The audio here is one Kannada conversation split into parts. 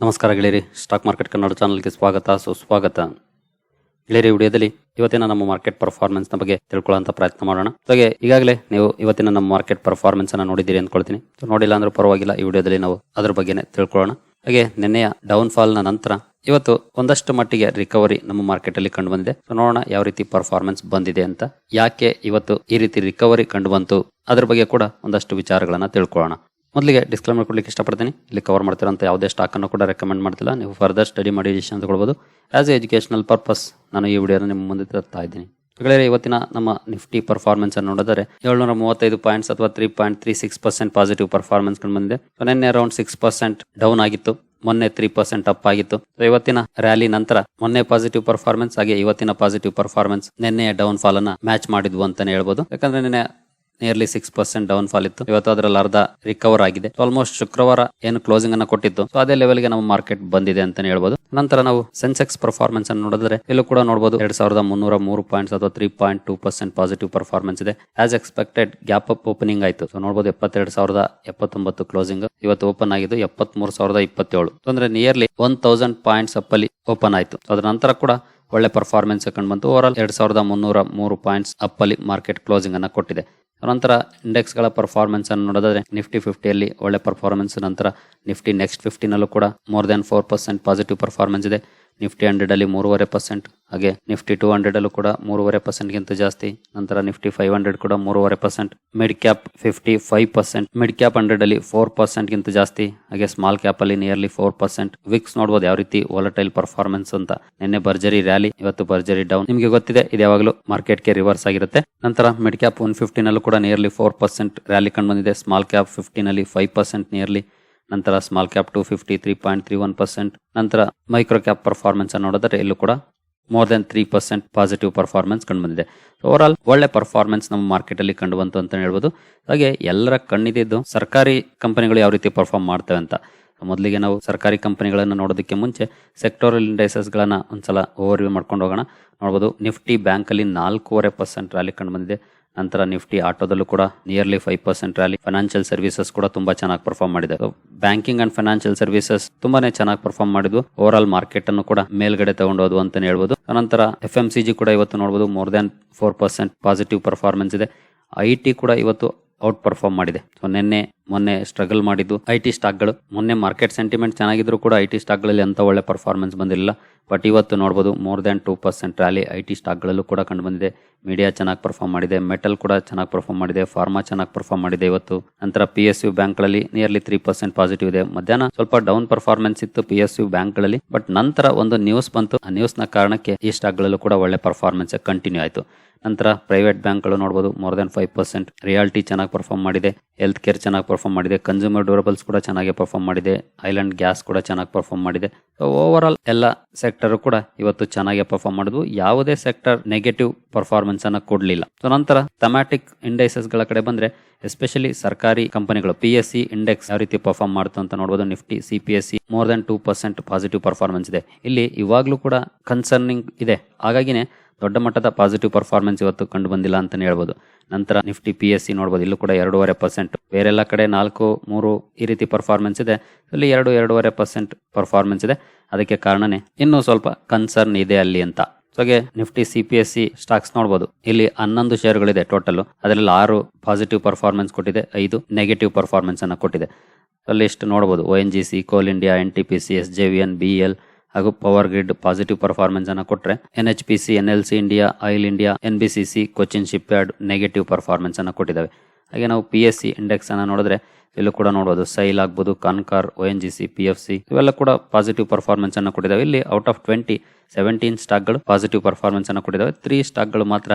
ನಮಸ್ಕಾರ ಗೆಳೆಯರಿ ಸ್ಟಾಕ್ ಮಾರ್ಕೆಟ್ ಕನ್ನಡ ಚಾನಲ್ಗೆ ಸ್ವಾಗತ. ಸುಸ್ವಾಗತ ಗೆಳೆಯರಿ, ವಿಡಿಯೋದಲ್ಲಿ ಇವತ್ತಿನ ನಮ್ಮ ಮಾರ್ಕೆಟ್ ಪರ್ಫಾರ್ಮೆನ್ಸ್ನ ಬಗ್ಗೆ ತಿಳ್ಕೊಳ್ಳೋಂಥ ಪ್ರಯತ್ನ ಮಾಡೋಣ. ಹಾಗೆ ಈಗಾಗಲೇ ನೀವು ಇವತ್ತಿನ ನಮ್ಮ ಮಾರ್ಕೆಟ್ ಪರ್ಫಾರ್ಮೆನ್ಸ್ ಅನ್ನ ನೋಡಿದ್ದೀರಿ ಅಂದ್ಕೊಳ್ತೀನಿ. ನೋಡಿಲ್ಲ ಅಂದ್ರೆ ಪರವಾಗಿಲ್ಲ, ಈ ವಿಡಿಯೋದಲ್ಲಿ ನಾವು ಅದ್ರ ಬಗ್ಗೆನೇ ತಿಳ್ಕೊಳ್ಳೋಣ. ಹಾಗೆ ನಿನ್ನೆಯ ಡೌನ್ ಫಾಲ್ನ ನಂತರ ಇವತ್ತು ಒಂದಷ್ಟು ಮಟ್ಟಿಗೆ ರಿಕವರಿ ನಮ್ಮ ಮಾರ್ಕೆಟ್ ಅಲ್ಲಿ ಕಂಡು ಬಂದಿದೆ ಸೊ ನೋಡೋಣ ಯಾವ ರೀತಿ ಪರ್ಫಾರ್ಮೆನ್ಸ್ ಬಂದಿದೆ ಅಂತ. ಯಾಕೆ ಇವತ್ತು ಈ ರೀತಿ ರಿಕವರಿ ಕಂಡು ಬಂತು ಅದ್ರ ಬಗ್ಗೆ ಕೂಡ ಒಂದಷ್ಟು ವಿಚಾರಗಳನ್ನ ತಿಳ್ಕೊಳ್ಳೋಣ. ಮೊದಲಿಗೆ ಡಿಸ್ಕ್ಲೈಮರ್ ಕೊಡ್ಲಿಕ್ಕೆ ಇಷ್ಟಪಡ್ತೀನಿ. ಇಲ್ಲಿ ಕವರ್ ಮಾಡ್ತಿರೋಂಥ ಯಾವುದೇ ಸ್ಟಾಕನ್ನು ಕೂಡ ರೆಕಮೆಂಡ್ ಮಾಡ್ತಿಲ್ಲ. ನೀವು ಫರ್ದರ್ ಸ್ಟಡಿ ಮಾಡಿ ಡಿಸಿಷನ್ ತಗೊಳ್ಬೋದು ಆ್ಯಸ್ ಎ ಎಜುಕೇಶನಲ್ ಪರ್ಪಸ್ ನಾನು ಈ ವಿಡಿಯೋನ ನಿಮ್ಮ ಮುಂದೆ ತರ್ತಾ ಇದ್ದೀನಿ. ಗೆಳೆಯರೆ, ಇವತ್ತಿನ ನಮ್ಮ ನಿಫ್ಟಿ ಪರ್ಫಾರ್ಮೆನ್ಸ್ ಅನ್ನು ನೋಡಿದರೆ ಏಳ್ನೂರ ಮೂವತ್ತೈದು ಪಾಯಿಂಟ್ಸ್ ಅಥವಾ three point three six percent positive performance ಕಂಡು ಬಂದಿದೆ. ನೆನ್ನೆ ಅರೌಂಡ್ ಸಿಕ್ಸ್ ಪರ್ಸೆಂಟ್ ಡೌನ್ ಆಗಿತ್ತು. ಮೊನ್ನೆ ತ್ರೀ ಪರ್ಸೆಂಟ್ ಅಪ್ ಆಗಿತ್ತು. ಇವತ್ತಿನ ರ್ಯಾಲಿ ನಂತರ ಮೊನ್ನೆ ಪಾಸಿಟಿವ್ ಪರ್ಫಾರ್ಮೆನ್ಸ್ ಹಾಗೆ ಇವತ್ತಿನ ಪಾಸಿಟಿವ್ ಪರ್ಫಾರ್ಮೆನ್ಸ್ ನಿನ್ನೆ ಡೌನ್ ಫಾಲ್ ಅನ್ನ ಮ್ಯಾಚ್ ಮಾಡಿದ್ವು ಅಂತಾನೆ ಹೇಳ್ಬೋದು. ಯಾಕಂದ್ರೆ ನಿನ್ನೆ nearly six percent down fall ಇತ್ತು. ಇವತ್ತು ಅದರಲ್ಲಿ ಅರ್ಧ ರಿಕವರ್ ಆಗಿದೆ. ಆಲ್ಮೋಸ್ಟ್ ಶುಕ್ರವಾರ ಏನು ಕ್ಲೋಸಿಂಗ್ ಅನ್ನ ಕೊಟ್ಟಿತ್ತು. ಸೊ ಅದೇ ಲೆವೆಲ್ಗೆ ನಮ್ಮ ಮಾರ್ಕೆಟ್ ಬಂದಿದೆ ಅಂತಾನೆ ಹೇಳ್ಬೋದು. ನಂತರ ನಾವು ಸೆನ್ಸೆಕ್ಸ್ ಪರ್ಫಾರ್ಮೆನ್ಸ್ ಅನ್ನು ನೋಡಿದ್ರೆ ಇಲ್ಲೂ ಕೂಡ ನೋಡಬಹುದು ಎರಡ್ ಸಾವಿರದ ಮುನ್ನೂರ ಮೂರು ಪಾಯಿಂಟ್ಸ್ ಅಥವಾ three point two percent positive performance ಇದೆ. As expected gap up opening ಆಯಿತು. ಸೊ ನೋಡಬಹುದು ಎಪ್ಪತ್ತೆರಡು ಸಾವಿರದ ಎಪ್ಪತ್ತೊಂಬತ್ತು ಕ್ಲೋಸಿಂಗ್ ಇವತ್ತು ಓಪನ್ ಆಗಿದ್ದು ಎಪ್ಪತ್ಮೂರು ಸಾವಿರದ ಇಪ್ಪತ್ತೇಳು. ಅಂದ್ರೆ nearly one thousand points up ಅಲ್ಲಿ ಓಪನ್ ಆಯಿತು ಅದರ ನಂತರ ಕೂಡ ಒಳ್ಳೆ ಪರ್ಫಾರ್ಮೆನ್ಸ್ ಕಂಡು ಬಂತು. ಓವರ್ ಆಲ್ ಎರಡ್ ಸಾವಿರದ ಮುನ್ನೂರ ಮೂರು ಪಾಯಿಂಟ್ಸ್ ಅಪ್ಪಲ್ಲಿ ಮಾರ್ಕೆಟ್ ಕ್ಲೋಸಿಂಗ್ ಅನ್ನ ಕೊಟ್ಟಿದೆ. ನಂತರ ಇಂಡೆಕ್ಸ್ಗಳ ಪರ್ಫಾರ್ಮೆನ್ಸ್ ಅನ್ನು ನೋಡಿದ್ರೆ ನಿಫ್ಟಿ ಫಿಫ್ಟಿಯಲ್ಲಿ ಒಳ್ಳೆ ಪರ್ಫಾರ್ಮೆನ್ಸ್ ನಂತರ ನಿಫ್ಟಿ ನೆಕ್ಸ್ಟ್ ಫಿಫ್ಟಿನಲ್ಲೂ ಕೂಡ more than four percent positive performance ಇದೆ. ನಿಫ್ಟಿ ಹಂಡ್ರೆಡ್ ಅಲ್ಲಿ ಮೂರುವರೆ ಪರ್ಸೆಂಟ್ ಹಾಗೆ ನಿಫ್ಟಿ ಟೂ ಹಂಡ್ರೆಡ್ ಅಲ್ಲೂ ಕೂಡ ಮೂರುವರೆ ಪರ್ಸೆಂಟ್ ಗಿಂತ ಜಾಸ್ತಿ. ನಂತರ ನಿಫ್ಟಿ ಫೈವ್ ಹಂಡ್ರೆಡ್ ಕೂಡ ಮೂರುವರೆ percent mid cap fifty five percent mid cap hundred ಅಲ್ಲಿ ಫೋರ್ ಪರ್ಸೆಂಟ್ ಗಿಂತ ಜಾಸ್ತಿ, ಹಾಗೆ ಸ್ಮಾಲ್ ಕ್ಯಾಪ್ ಅಲ್ಲಿ ನಿಯರ್ಲಿ ಫೋರ್ ಪರ್ಸೆಂಟ್ ವಿಕ್ಸ್ ನೋಡಬಹುದು ಯಾವ ರೀತಿ ವಾಲಟೈಲ್ ಪರ್ಫಾರ್ಮೆನ್ಸ್ ಅಂತ. ನಿನ್ನೆ ಭರ್ಜರಿ ರ್ಯಾಲಿ ಇವತ್ತು ಭರ್ಜರಿ ಡೌನ್ ನಿಮಗೆ ಗೊತ್ತಿದೆ, ಇದು ಯಾವಾಗಲೂ ಮಾರ್ಕೆಟ್ಗೆ ರಿವರ್ಸ್ ಆಗಿರುತ್ತೆ. ನಂತರ ಮಿಡ್ ಕ್ಯಾಪ್ ಒನ್ ಫಿಫ್ಟಿನಲ್ಲೂ ಕೂಡ ನಿಯರ್ಲಿ ಫೋರ್ ಪರ್ಸೆಂಟ್ ರ್ಯಾಲಿ ಕಂಡು ಬಂದಿದೆ. ಸ್ಮಾಲ್ ಕ್ಯಾಪ್ ಫಿಫ್ಟಿನಲ್ಲಿ ಫೈವ್ ಪರ್ಸೆಂಟ್ ನಿಯರ್ಲಿ ನಂತರ small cap two fifty three point three one percent ನಂತರ ಮೈಕ್ರೋ ಕ್ಯಾಪ್ ಪರ್ಫಾರ್ಮೆನ್ಸ್ ಅನ್ನು ನೋಡಿದ್ರೆ ಎಲ್ಲೂ ಕೂಡ more then three percent positive performance ಕಂಡು ಬಂದಿದೆ. ಓವರ್ ಆಲ್ ಒಳ್ಳೆ ಪರ್ಫಾರ್ಮೆನ್ಸ್ ನಮ್ಮ ಮಾರ್ಕೆಟ್ ಅಲ್ಲಿ ಕಂಡು ಬಂತು ಅಂತ ಹೇಳ್ಬೋದು. ಹಾಗೆ ಎಲ್ಲರ ಕಣ್ಣಿದ್ದು ಸರ್ಕಾರಿ ಕಂಪನಿಗಳು ಯಾವ ರೀತಿ ಪರ್ಫಾರ್ಮ್ ಮಾಡ್ತವೆ ಅಂತ. ಮೊದಲಿಗೆ ನಾವು ಸರ್ಕಾರಿ ಕಂಪನಿಗಳನ್ನು ನೋಡೋದಕ್ಕೆ ಮುಂಚೆ ಸೆಕ್ಟೋರಲ್ ಇಂಡೈಸಸ್ಗಳನ್ನ ಒಂದ್ಸಲ ಓವರ್ ವ್ಯೂ ಮಾಡ್ಕೊಂಡು ಹೋಗೋಣ. ನೋಡ್ಬೋದು ನಿಫ್ಟಿ ಬ್ಯಾಂಕಲ್ಲಿ ನಾಲ್ಕೂವರೆ ಪರ್ಸೆಂಟ್ ರ್ಯಾಲಿ ಕಂಡು ಬಂದಿದೆ. ನಂತರ ನಿಫ್ಟಿ ಆಟೋದಲ್ಲೂ ಕೂಡ nearly five percent rally financial services ಕೂಡ ತುಂಬಾ ಚೆನ್ನಾಗಿ ಪರ್ಫಾರ್ಮ್ ಮಾಡಿದೆ. ಬ್ಯಾಂಕಿಂಗ್ ಅಂಡ್ ಫೈನಾನ್ಷಿಯಲ್ ಸರ್ವಿಸಸ್ ತುಂಬಾನೇ ಚೆನ್ನಾಗಿ ಪರ್ಫಾರ್ಮ್ ಮಾಡಿದ್ವು ಓವರ್ ಆಲ್ ಮಾರ್ಕೆಟ್ ಅನ್ನು ಕೂಡ ಮೇಲ್ಗಡೆ ತಗೊಂಡೋದು ಅಂತ ಹೇಳ್ಬೋದು. ನಂತರ ಎಫ್ ಎಂ ಸಿ ಜಿ ಕೂಡ ಇವತ್ತು ನೋಡಬಹುದು more than four percent positive performance ಇದೆ. ಐ ಟಿ ಕೂಡ ಇವತ್ತು ಔಟ್ ಪರ್ಫಾರ್ಮ್ ಮಾಡಿದೆ. ಸೊ ನಿನ್ನೆ, ಮೊನ್ನೆ ಸ್ಟ್ರಗಲ್ ಮಾಡಿದ್ದು ಐ ಟಿ ಸ್ಟಾಕ್ಗಳು ಮೊನ್ನೆ ಮಾರ್ಕೆಟ್ ಸೆಂಟಿಮೆಂಟ್ ಚೆನ್ನಾಗಿದ್ರು ಕೂಡ ಐ ಟಿ ಸ್ಟಾಕ್ಗಳಲ್ಲಿ ಅಂತ ಒಳ್ಳೆ ಪರ್ಫಾರ್ಮೆನ್ಸ್ ಬಂದಿರಲಿಲ್ಲ. ಬಟ್ ಇವತ್ತು ನೋಡಬಹುದು more than two percent rally I T ಸ್ಟಾಕ್ಗಳಲ್ಲೂ ಕೂಡ ಕಂಡು ಬಂದಿದೆ. ಮೀಡಿಯಾ ಚೆನ್ನಾಗಿ ಪರ್ಫಾರ್ಮ್ ಮಾಡಿದೆ. ಮೆಟಲ್ ಕೂಡ ಚೆನ್ನಾಗಿ ಪರ್ಫಾರ್ಮ್ ಮಾಡಿದೆ. ಫಾರ್ಮಾ ಚೆನ್ನಾಗಿ ಪರ್ಫಾರ್ಮ್ ಮಾಡಿದೆ ಇವತ್ತು. ನಂತರ ಪಿ ಎಸ್ ಯು ಬ್ಯಾಂಕ್ಗಳಲ್ಲಿ ನಿಯರ್ಲಿ ತ್ರೀ ಪರ್ಸೆಂಟ್ ಪಾಸಿಟಿವ್ ಇದೆ. ಮಧ್ಯಾಹ್ನ ಸ್ವಲ್ಪ ಡೌನ್ ಪರ್ಫಾರ್ಮೆನ್ಸ್ ಇತ್ತು ಪಿ ಎಸ್ ಯು ಬ್ಯಾಂಕ್ಗಳಲ್ಲಿ ಬಟ್ ನಂತರ ಒಂದು ನ್ಯೂಸ್ ಬಂತು. ಆ ನ್ಯೂಸ್ನ ಕಾರಣಕ್ಕೆ ಈ ಸ್ಟಾಕ್ಗಳಲ್ಲೂ ಕೂಡ ಒಳ್ಳೆ ಪರ್ಫಾರ್ಮೆನ್ಸ್ ಕಂಟಿನ್ಯೂ ಆಯಿತು. ನಂತರ ಪ್ರೈವೇಟ್ ಬ್ಯಾಂಕ್ಗಳು ನೋಡಬಹುದು more than five percent reality ಚೆನ್ನಾಗಿ ಪರ್ಫಾರ್ಮ್ ಮಾಡಿದೆ. ಹೆಲ್ತ್ ಕೇರ್ ಚೆನ್ನಾಗಿ ಪರ್ಫಾರ್ಮ್ ಮಾಡಿದೆ. ಕನ್ಸ್ಯೂಮರ್ ಡ್ಯೂರಬಲ್ಸ್ ಕೂಡ ಚೆನ್ನಾಗಿ ಪರ್ಫಾರ್ಮ್ ಮಾಡಿದೆ. ಐಲ್ಯಾಂಡ್ ಗ್ಯಾಸ್ ಕೂಡ ಚೆನ್ನಾಗಿ ಪರ್ಫಾರ್ಮ್ ಮಾಡಿದೆ. ಓವರ್ ಆಲ್ ಎಲ್ಲ ಸೆಕ್ಟರ್ ಕೂಡ ಇವತ್ತು ಚೆನ್ನಾಗಿ ಪರ್ಫಾರ್ಮ್ ಮಾಡಿದ್ವು ಯಾವುದೇ ಸೆಕ್ಟರ್ ನೆಗೆಟಿವ್ ಪರ್ಫಾರ್ಮೆನ್ಸ್ ಅನ್ನ ಕೊಡ್ಲಿಲ್ಲ. ಸೊ ನಂತರ ಥಮ್ಯಾಟಿಕ್ ಇಂಡೆಕ್ಸಸ್ಗಳ ಕಡೆ ಬಂದ್ರೆ ಎಸ್ಪೆಷಲಿ ಸರ್ಕಾರಿ ಕಂಪನಿಗಳು ಪಿ ಎಸ್ ಸಿ ಇಂಡೆಕ್ಸ್ ಯಾವ ರೀತಿ ಪರ್ಫಾರ್ಮ್ ಮಾಡ್ತು ಅಂತ ನೋಡಬಹುದು Nifty C C more than two percent positive performance ಇದೆ. ಇಲ್ಲಿ ಇವಾಗ್ಲೂ ಕೂಡ ಕನ್ಸರ್ನಿಂಗ್ ಇದೆ. ಹಾಗಾಗಿನೇ ದೊಡ್ಡ ಮಟ್ಟದ ಪಾಸಿಟಿವ್ ಪರ್ಫಾರ್ಮೆನ್ಸ್ ಇವತ್ತು ಕಂಡು ಬಂದಿಲ್ಲ ಅಂತ ಹೇಳ್ಬೋದು. ನಂತರ ನಿಫ್ಟಿ ಪಿ ಎಸ್ ಸಿ ನೋಡಬಹುದು ಇಲ್ಲೂ ಕೂಡ ಎರಡೂವರೆ ಪರ್ಸೆಂಟ್ ಬೇರೆಲ್ಲ ಕಡೆ ನಾಲ್ಕು, ಮೂರು ಈ ರೀತಿ ಪರ್ಫಾರ್ಮೆನ್ಸ್ ಇದೆ. ಇಲ್ಲಿ ಎರಡು, ಎರಡೂವರೆ ಪರ್ಸೆಂಟ್ ಪರ್ಫಾರ್ಮೆನ್ಸ್ ಇದೆ. ಅದಕ್ಕೆ ಕಾರಣನೇ ಇನ್ನೂ ಸ್ವಲ್ಪ ಕನ್ಸರ್ನ್ ಇದೆ ಅಲ್ಲಿ ಅಂತ. ಹಾಗೆ Nifty, C P S C stocks ನೋಡಬಹುದು ಇಲ್ಲಿ ಹನ್ನೊಂದು ಶೇರ್ಗಳಿದೆ ಟೋಟಲ್ ಅದರಲ್ಲಿ ಆರು ಪಾಸಿಟಿವ್ ಪರ್ಫಾರ್ಮೆನ್ಸ್ ಕೊಟ್ಟಿದೆ, ಐದು ನೆಗೆಟಿವ್ ಪರ್ಫಾರ್ಮೆನ್ಸ್ ಅನ್ನ ಕೊಟ್ಟಿದೆ. ಇಷ್ಟು ನೋಡಬಹುದು O N G C coal India N T P C S J V N B L ಹಾಗೂ ಪವರ್ ಗ್ರಿಡ್ ಪಾಸಿಟಿವ್ ಪರ್ಫಾರ್ಮೆನ್ಸ್ ಅನ್ನ ಕೊಟ್ಟರೆ N H P C N L C India oil India N B C C Cochin shipyard negative performance ಅನ್ನ ಕೊಟ್ಟಿದ್ದಾವೆ. ಹಾಗೆ ನಾವು ಪಿ ಎಸ್ ಸಿ ಇಂಡೆಕ್ಸ್ ಅನ್ನ ನೋಡಿದ್ರೆ, ಇಲ್ಲೂ ಕೂಡ ನೋಡಬಹುದು ಸೈಲ್ ಆಗ್ಬೋದು Concor O N G C P F C ಇವೆಲ್ಲ ಕೂಡ ಪಾಸಿಟಿವ್ ಪರ್ಫಾರ್ಮೆನ್ಸ್ ಅನ್ನ ಕೊಟ್ಟಿದ್ದಾವೆ. ಇಲ್ಲಿ ಔಟ್ ಆಫ್ ಟ್ವೆಂಟಿ ಸೆವೆಂಟೀನ್ ಸ್ಟಾಕ್ಗಳು ಪಾಸಿಟಿವ್ ಪರ್ಫಾರ್ಮೆನ್ಸ್ ಅನ್ನು ಕೊಟ್ಟಿದ್ದಾವೆ. ತ್ರೀ ಸ್ಟಾಕ್ಗಳು ಮಾತ್ರ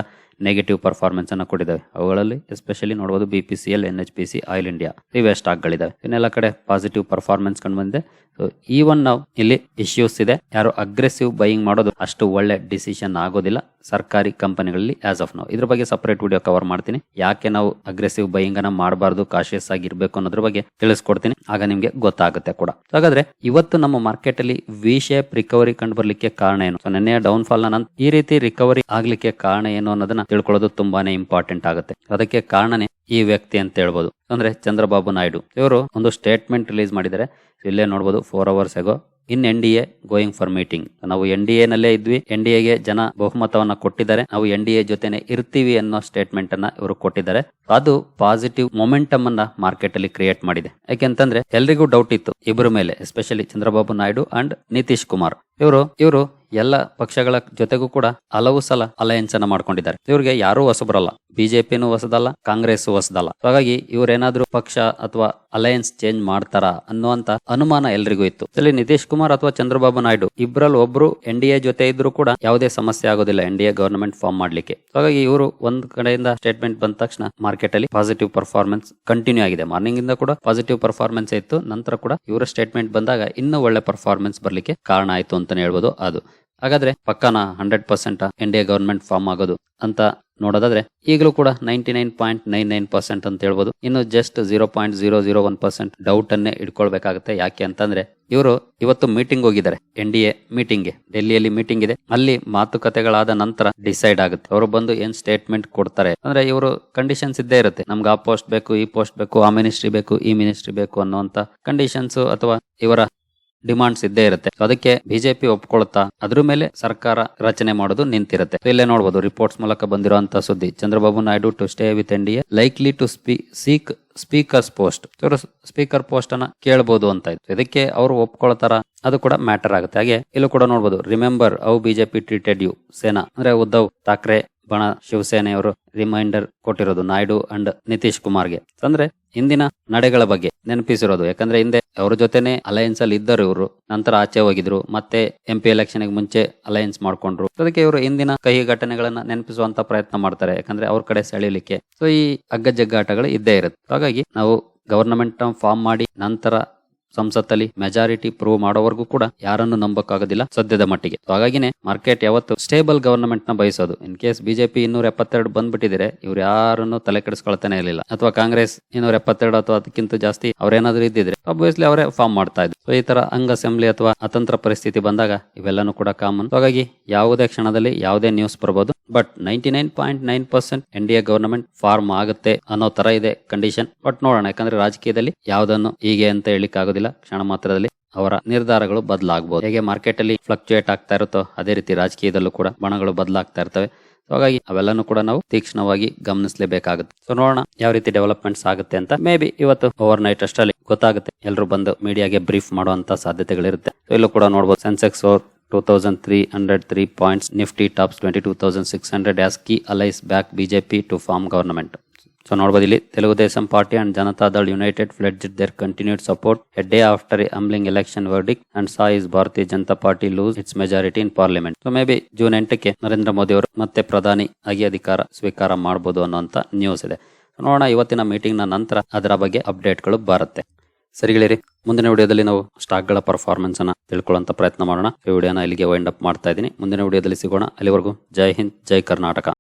ನೆಗೆಟಿವ್ ಪರ್ಫಾರ್ಮೆನ್ಸ್ ಅನ್ನು ಕೊಟ್ಟಿದ್ದಾವೆ. ಅವುಗಳಲ್ಲಿ ಎಸ್ಪೆಷಲಿ ನೋಡಬಹುದು B P C L N H P C oil India ಇವೇ ಸ್ಟಾಕ್ಗಳಿದ್ದಾವೆ ಇನ್ನೆಲ್ಲ ಕಡೆ ಪಾಸಿಟಿವ್ ಪರ್ಫಾರ್ಮೆನ್ಸ್ ಕಂಡು ಬಂದಿದೆ. ಸೊ ಈವನ್ ನಾವು ಇಲ್ಲಿ ಇಶ್ಯೂಸ್ ಇದೆ. ಯಾರು ಅಗ್ರೆಸಿವ್ ಬೈಯಿಂಗ್ ಮಾಡೋದು ಅಷ್ಟು ಒಳ್ಳೆ ಡಿಸಿಷನ್ ಆಗೋದಿಲ್ಲ ಸರ್ಕಾರಿ ಕಂಪನಿಗಳಲ್ಲಿ ಆಸ್ ಆಫ್ ನಾವು ಇದ್ರ ಬಗ್ಗೆ ಸಪರೇಟ್ ವಿಡಿಯೋ ಕವರ್ ಮಾಡ್ತೀನಿ. ಯಾಕೆ ನಾವು ಅಗ್ರೆಸಿವ್ ಬೈಯಿಂಗ್ ಅನ್ನ ಮಾಡಬಾರ್ದು ಕಾಶಿಯಸ್ ಆಗಿರ್ಬೇಕು ಅನ್ನೋದ್ರ ಬಗ್ಗೆ ತಿಳಿಸ್ಕೊಡ್ತೀನಿ. ಆಗ ನಿಮ್ಗೆ ಗೊತ್ತಾಗುತ್ತೆ ಕೂಡ. ಹಾಗಾದ್ರೆ ಇವತ್ತು ನಮ್ಮ ಮಾರ್ಕೆಟ್ ಅಲ್ಲಿ ವಿ ಶೇಪ್ ರಿಕವರಿ ಕಂಡು ಬರ್ಲಿಕ್ಕೆ ಕಾರಣ ಏನು? ಸೊ ಡೌನ್ ಫಾಲ್ ಈ ರೀತಿ ರಿಕವರಿ ಆಗ್ಲಿಕ್ಕೆ ಕಾರಣ ಏನು ಅನ್ನೋದನ್ನ ತಿಳ್ಕೊಳ್ಳೋದು ತುಂಬಾನೇ ಇಂಪಾರ್ಟೆಂಟ್ ಆಗುತ್ತೆ. ಅದಕ್ಕೆ ಕಾರಣನೇ ಈ ವ್ಯಕ್ತಿ ಅಂತ ಹೇಳ್ಬೋದು. ಅಂದ್ರೆ ಚಂದ್ರಬಾಬು ನಾಯ್ಡು. ಇವರು ಒಂದು ಸ್ಟೇಟ್ಮೆಂಟ್ ರಿಲೀಸ್ ಮಾಡಿದರೆ ಇಲ್ಲೇ ನೋಡಬಹುದು ಫೋರ್ ಅವರ್ಸ್ ಆಗೋ in N D A going for meeting ನಾವು ಎನ್ ಡಿ ನಲ್ಲೇ ಇದ್ವಿ. ಎನ್ ಡಿ ಎಗೆ ಜನ ಬಹುಮತವನ್ನ ಕೊಟ್ಟಿದ್ದಾರೆ. ನಾವು ಎನ್ ಡಿ ಎ ಜೊತೆನೆ ಇರ್ತೀವಿ ಅನ್ನೋ ಸ್ಟೇಟ್ಮೆಂಟ್ ಅನ್ನ ಇವರು ಕೊಟ್ಟಿದ್ದಾರೆ. ಅದು ಪಾಸಿಟಿವ್ ಮೊಮೆಂಟಮ್ ಅನ್ನ ಮಾರ್ಕೆಟ್ ಅಲ್ಲಿ ಕ್ರಿಯೇಟ್ ಮಾಡಿದೆ. ಯಾಕೆಂತಂದ್ರೆ ಎಲ್ರಿಗೂ ಡೌಟ್ ಇತ್ತು ಇಬ್ಬರ ಮೇಲೆ ಎಸ್ಪೆಷಲಿ ಚಂದ್ರಬಾಬು ನಾಯ್ಡು ಅಂಡ್ ನಿತೀಶ್ ಕುಮಾರ್. ಇವರು ಇವರು ಎಲ್ಲ ಪಕ್ಷಗಳ ಜೊತೆಗೂ ಕೂಡ ಹಲವು ಸಲ ಅಲಯನ್ಸ್ ಅನ್ನ ಮಾಡ್ಕೊಂಡಿದ್ದಾರೆ. ಇವ್ರಿಗೆ ಯಾರೂ ಹೊಸಬರಲ್ಲ. ಬಿಜೆಪಿನೂ ಹೊಸದಲ್ಲ ಕಾಂಗ್ರೆಸ್ ಹೊಸದಲ್ಲ. ಹಾಗಾಗಿ ಇವ್ರೇನಾದ್ರೂ ಪಕ್ಷ ಅಥವಾ ಅಲಯನ್ಸ್ ಚೇಂಜ್ ಮಾಡ್ತಾರಾ ಅನ್ನುವಂತ ಅನುಮಾನ ಎಲ್ರಿಗೂ ಇತ್ತು. ಇಲ್ಲಿ ನಿತೀಶ್ ಕುಮಾರ್ ಅಥವಾ ಚಂದ್ರಬಾಬು ನಾಯ್ಡು ಇಬ್ರಲ್ಲಿ ಒಬ್ರು ಎನ್ ಡಿ ಎ ಜೊತೆ ಇದ್ರು ಕೂಡ ಯಾವುದೇ ಸಮಸ್ಯೆ ಆಗೋದಿಲ್ಲ N D A government form ಮಾಡ್ಲಿಕ್ಕೆ. ಹಾಗಾಗಿ ಇವರು ಒಂದ್ ಕಡೆಯಿಂದ ಸ್ಟೇಟ್ಮೆಂಟ್ ಬಂದ ತಕ್ಷಣ ಮಾರ್ಕೆಟ್ ಅಲ್ಲಿ ಪಾಸಿಟಿವ್ ಪರ್ಫಾರ್ಮೆನ್ಸ್ ಕಂಟಿನ್ಯೂ ಆಗಿದೆ. ಮಾರ್ನಿಂಗ್ ಇಂದ ಕೂಡ ಪಾಸಿಟಿವ್ ಪರ್ಫಾರ್ಮೆನ್ಸ್ ಇತ್ತು. ನಂತರ ಕೂಡ ಇವರ ಸ್ಟೇಟ್ಮೆಂಟ್ ಬಂದಾಗ ಇನ್ನೂ ಒಳ್ಳೆ ಪರ್ಫಾರ್ಮೆನ್ಸ್ ಬರ್ಲಿಕ್ಕೆ ಕಾರಣ ಆಯ್ತು ಅಂತಾನೆ ಹೇಳ್ಬೋದು ಅದು. ಹಾಗಾದ್ರೆ ಪಕ್ಕನ hundred percent N D A government form ಆಗೋದು ಅಂತ ನೋಡೋದಾದ್ರೆ ಈಗಲೂ ಕೂಡ ninety nine point nine nine percent ಅಂತ ಹೇಳ್ಬೋದು. ಇನ್ನು just zero point zero zero one percent doubt ಅನ್ನೇ ಇಟ್ಕೊಳ್ಬೇಕಾಗುತ್ತೆ. ಯಾಕೆ ಅಂತಂದ್ರೆ ಇವರು ಇವತ್ತು ಮೀಟಿಂಗ್ ಹೋಗಿದ್ದಾರೆ. ಎನ್ ಡಿ ಎ ಮೀಟಿಂಗ್ಗೆ ಡೆಲ್ಲಿಯಲ್ಲಿ ಮೀಟಿಂಗ್ ಇದೆ. ಅಲ್ಲಿ ಮಾತುಕತೆಗಳಾದ ನಂತರ ಡಿಸೈಡ್ ಆಗುತ್ತೆ. ಅವರು ಬಂದು ಏನ್ ಸ್ಟೇಟ್ಮೆಂಟ್ ಕೊಡ್ತಾರೆ? ಅಂದ್ರೆ ಇವರು ಕಂಡೀಷನ್ಸ್ ಇದ್ದೇ ಇರುತ್ತೆ. ನಮ್ಗೆ ಆ ಪೋಸ್ಟ್ ಬೇಕು, ಈ ಪೋಸ್ಟ್ ಬೇಕು, ಆ ಮಿನಿಸ್ಟ್ರಿ ಬೇಕು, ಈ ಮಿನಿಸ್ಟ್ರಿ ಬೇಕು ಅನ್ನುವಂತ ಕಂಡೀಷನ್ಸ್ ಅಥವಾ ಇವರ ಡಿಮಾಂಡ್ಸ್ ಇದ್ದೇ ಇರುತ್ತೆ. ಅದಕ್ಕೆ ಬಿಜೆಪಿ ಒಪ್ಕೊಳ್ತಾ, ಅದ್ರ ಮೇಲೆ ಸರ್ಕಾರ ರಚನೆ ಮಾಡೋದು ನಿಂತಿರುತ್ತೆ. ಇಲ್ಲೇ ನೋಡಬಹುದು ರಿಪೋರ್ಟ್ಸ್ ಮೂಲಕ ಬಂದಿರುವಂತಹ ಸುದ್ದಿ. Chandrababu Naidu to stay with a likely to ಸ್ಪೀ seek speakers post speaker post ಅನ್ನ ಕೇಳಬಹುದು ಅಂತ ಇತ್ತು. ಇದಕ್ಕೆ ಅವರು ಒಪ್ಕೊಳ್ತಾರ, ಅದು ಕೂಡ ಮ್ಯಾಟರ್ ಆಗುತ್ತೆ. ಹಾಗೆ, ಇಲ್ಲೂ ಕೂಡ ನೋಡಬಹುದು ರಿಮೆಂಬರ್ ಅವು ಬಿಜೆಪಿ ಟ್ರೀಟೆಡ್ ಯು ಸೇನಾ, ಅಂದ್ರೆ ಉದ್ಧವ್ ಠಾಕ್ರೆ ಬಣ ಶಿವಸೇನೆಯವರು ರಿಮೈಂಡರ್ ಕೊಟ್ಟಿರೋದು ನಾಯ್ಡು ಅಂಡ್ ನಿತೀಶ್ ಕುಮಾರ್ಗೆ. ಅಂದ್ರೆ ಹಿಂದಿನ ನಡೆಗಳ ಬಗ್ಗೆ ನೆನಪಿಸಿರೋದು. ಯಾಕಂದ್ರೆ ಹಿಂದೆ ಅವ್ರ ಜೊತೆನೆ ಅಲಯನ್ಸ್ ಅಲ್ಲಿ ಇದ್ದರು ಇವರು. ನಂತರ ಆಚೆ ಹೋಗಿದ್ರು. ಮತ್ತೆ ಎಂ ಪಿ ಎಲೆಕ್ಷನ್ ಮುಂಚೆ ಅಲಯನ್ಸ್ ಮಾಡ್ಕೊಂಡ್ರು. ಅದಕ್ಕೆ ಇವರು ಹಿಂದಿನ ಕಹಿ ಘಟನೆಗಳನ್ನ ನೆನಪಿಸುವಂತ ಪ್ರಯತ್ನ ಮಾಡ್ತಾರೆ. ಯಾಕಂದ್ರೆ ಅವ್ರ ಕಡೆ ಸೆಳೀಲಿಕ್ಕೆ. ಸೊ ಈ ಅಗ್ಗಜಗ್ಗಾಟಗಳು ಇದ್ದೇ ಇರುತ್ತೆ. ಹಾಗಾಗಿ ನಾವು ಗವರ್ನಮೆಂಟ್ ಫಾರ್ಮ್ ಮಾಡಿ ನಂತರ ಸಂಸತ್ತಲ್ಲಿ ಮೆಜಾರಿಟಿ ಪ್ರೂವ್ ಮಾಡೋವರೆಗೂ ಕೂಡ ಯಾರನ್ನು ನಂಬಕ್ಕಾಗೋದಿಲ್ಲ ಸದ್ಯದ ಮಟ್ಟಿಗೆ. ಹಾಗಾಗಿನೇ ಮಾರ್ಕೆಟ್ ಯಾವತ್ತು ಸ್ಟೇಬಲ್ ಗವರ್ನಮೆಂಟ್ನ ಬಯಸೋದು. ಇನ್ ಕೇಸ್ ಬಿಜೆಪಿ ಇನ್ನೂರ ಎಪ್ಪತ್ತೆರಡು ಬಂದ್ಬಿಟ್ಟಿದ್ರೆ ಇವ್ರು ಯಾರನ್ನು ತಲೆ ಕೆಡಿಸ್ಕೊಳ್ತಾನೆ ಇರಲಿಲ್ಲ. ಅಥವಾ ಕಾಂಗ್ರೆಸ್ ಇನ್ನೂರ ಎಪ್ಪತ್ತೆರಡು ಅಥವಾ ಅದಕ್ಕಿಂತ ಜಾಸ್ತಿ ಅವ್ರೇನಾದ್ರೂ ಇದ್ದಿದ್ರೆ ಅಬ್ವಿಯಸ್ಲಿ ಅವರೇ ಫಾರ್ಮ್ ಮಾಡ್ತಾ ಇದ್ರು. ಈ ತರ ಅಂಗ ಅಸೆಂಬ್ಲಿ ಅಥವಾ ಅತಂತ್ರ ಪರಿಸ್ಥಿತಿ ಬಂದಾಗ ಇವೆಲ್ಲನೂ ಕೂಡ ಕಾಮನ್ ಹಾಗಾಗಿ ಯಾವುದೇ ಕ್ಷಣದಲ್ಲಿ ಯಾವುದೇ ನ್ಯೂಸ್ ಬರಬಹುದು but ninety nine point nine percent N D A government form ಆಗುತ್ತೆ ಅನ್ನೋ ತರ ಇದೆ ಕಂಡೀಷನ್ ಬಟ್ ನೋಡೋಣ, ಯಾಕಂದ್ರೆ ರಾಜಕೀಯದಲ್ಲಿ ಯಾವುದನ್ನು ಹೀಗೆ ಅಂತ ಹೇಳಿಕ್ ಆಗೋದಿಲ್ಲ ಕ್ಷಣ ಮಾತ್ರದಲ್ಲಿ ಅವರ ನಿರ್ಧಾರಗಳು ಬದಲಾಗಬಹುದು. ಹೇಗೆ ಮಾರ್ಕೆಟ್ ಅಲ್ಲಿ ಫ್ಲಕ್ಚುಯೇಟ್ ಆಗ್ತಾ ಇರುತ್ತೋ ಅದೇ ರೀತಿ ರಾಜಕೀಯದಲ್ಲೂ ಕೂಡ ಬಣಗಳು ಬದಲಾಗ್ತಾ ಇರ್ತವೆ. ಹಾಗಾಗಿ ಅವೆಲ್ಲನೂ ಕೂಡ ನಾವು ತೀಕ್ಷ್ಣವಾಗಿ ಗಮನಿಸಲೇಬೇಕಾಗುತ್ತೆ. ಸೊ ನೋಡೋಣ ಯಾವ ರೀತಿ ಡೆವಲಪ್ಮೆಂಟ್ಸ್ ಆಗುತ್ತೆ ಅಂತ. ಮೇ ಬಿ ಇವತ್ತು ಓವರ್ ನೈಟ್ ಅಷ್ಟರಲ್ಲಿ ಗೊತ್ತಾಗುತ್ತೆ. ಎಲ್ಲರೂ ಬಂದು ಮೀಡಿಯಾಗೆ ಬ್ರೀಫ್ ಮಾಡುವಂತ ಸಾಧ್ಯತೆಗಳಿರುತ್ತೆ. ಇಲ್ಲೂ ಕೂಡ ನೋಡಬಹುದು Sensex two thousand three hundred three points Nifty tops twenty two thousand six hundred as key allies back BJP to form government so ನೋಡಬಹುದು ಇಲ್ಲಿ Telugu Desam party and Janata Dal United pledge their continued support a day after humbling election verdict and saw is Bharatiya Janata Party lose its majority in parliament. So maybe June ಎಂಟಕ್ಕೆ ನರೇಂದ್ರ ಮೋದಿ ಅವರು ಮತ್ತೆ ಪ್ರಧಾನಿ ಆಗಿ ಅಧಿಕಾರ ಸ್ವೀಕಾರ ಮಾಡಬಹುದು ಅನ್ನುವಂತ ನ್ಯೂಸ್ ಇದೆ. ನೋಡೋಣ ಇವತ್ತಿನ ಮೀಟಿಂಗ್ ನಂತರ ಅದರ ಬಗ್ಗೆ ಅಪ್ಡೇಟ್ಗಳು ಬರುತ್ತೆ. ಸರಿಗಳಿರಿ ಮುಂದಿನ ವಿಡಿಯೋದಲ್ಲಿ ನಾವು ಸ್ಟಾಕ್ಗಳ ಪರ್ಫಾರ್ಮೆನ್ಸ್ ಅನ್ನ ತಿಳ್ಕೊಳ್ಳುವಂತ ಪ್ರಯತ್ನ ಮಾಡೋಣ. ಈ ವಿಡಿಯೋನ ಇಲ್ಲಿಗೆ ವೈಂಡ್ ಅಪ್ ಮಾಡ್ತಾ ಇದ್ದೀನಿ. ಮುಂದಿನ ವಿಡಿಯೋದಲ್ಲಿ ಸಿಗೋಣ. ಅಲ್ಲಿವರೆಗೂ ಜೈ ಹಿಂದ್, ಜೈ ಕರ್ನಾಟಕ.